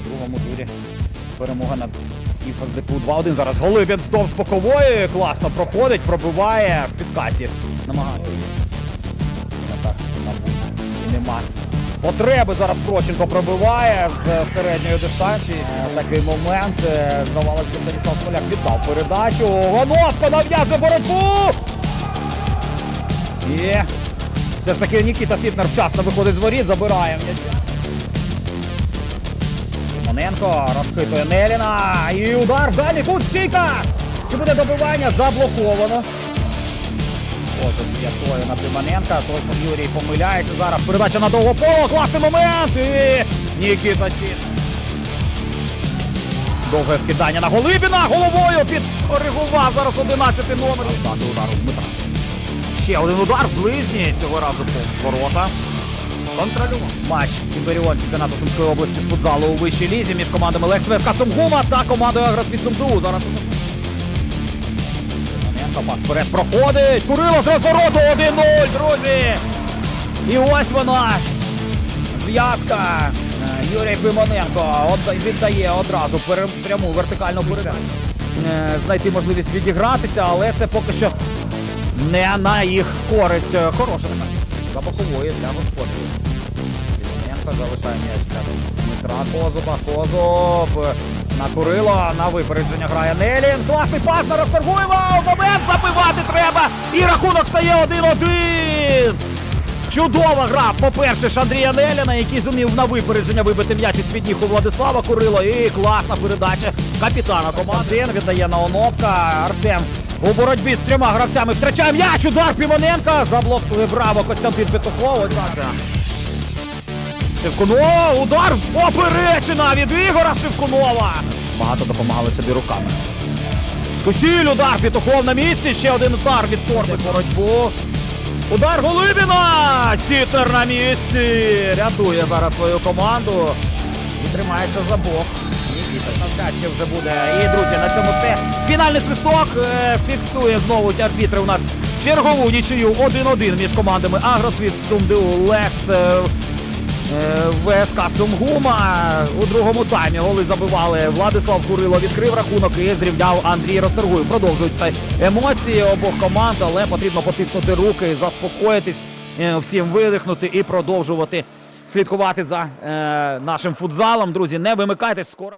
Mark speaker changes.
Speaker 1: другому турі. Перемога над Скіфа з ДПУ 2-1. Зараз Голибін вздовж бокової. Класно проходить, пробиває в підкаті. Намагається. Нема. Потреби зараз Прощенко пробиває з середньої дистанції. Такий момент. Е, Здавалося, що Станіслав Смоляк віддав передачу. Гоновко нав'язує боротьбу! І все ж таки Нікіта Сітнер вчасно виходить з воріт, забирає м'яч. Тимоненко розхитує Неліна. І удар в дальній кут! Чи буде добивання? Заблоковано. Ось п'ятою на Тимоненка. Точно Юрій помиляється зараз. Передача на довго поло. Класний момент. І Нікіта Сітнер. Довге вкидання на Голибіна. Головою підкоригував зараз 11 номер. Дати удару Дмитра. Ще один удар ближній. Цього разу повз ворота. Контролював матч Імперіон чемпіонату Сумської області з футзалу у вищій лізі між командами Лекс ВСК Сумгума та командою Агроспід Сумду. Зараз пас вперед проходить. Курило з розвороту 1-0, друзі. І ось вона. Зв'язка. Юрій Пимоненко віддає одразу пряму вертикальну передачу. Е, Знайти можливість відігратися, але це поки що не на їх користь. Хороша така. За бокової для господарів. Пимоненко залишає м'яч для Дмитра Козуба. Козуб на Курило, на випередження грає Нелін. Класний пас на Розторгуєва. Момент забивати треба. І рахунок стає 1-1. Чудова гра, по-перше, ж Андрія Неліна, який зумів на випередження вибити м'яч із під у Владислава Курило. І класна передача капітана команди. Віддає на Онопка. Артем у боротьбі з трьома гравцями втрачає м'яч. Удар Пімоненка. Заблокує браво Костянтин Петухов. Ось так. Шевкунов, удар поперечина від Ігора Шевкунова. Багато допомагали собі руками. Косіль, удар Петухов на місці. Ще один удар від Торби. Боротьбу. Удар Голибіна! Сітер на місці. Рятує зараз свою команду. І тримається за бок. Нікіта навряд вже буде. І, друзі, на цьому все. Фінальний свисток е, фіксує знову арбітри у нас чергову нічию 1-1 між командами Агросвіт, Сумду, Лекс. е, Е, ВСК Сумгума у другому таймі голи забивали Владислав Курило відкрив рахунок і зрівняв Андрій Ростергуй. Продовжуються емоції обох команд, але потрібно потиснути руки, заспокоїтись, всім видихнути і продовжувати слідкувати за нашим футзалом. Друзі, не вимикайтесь скоро.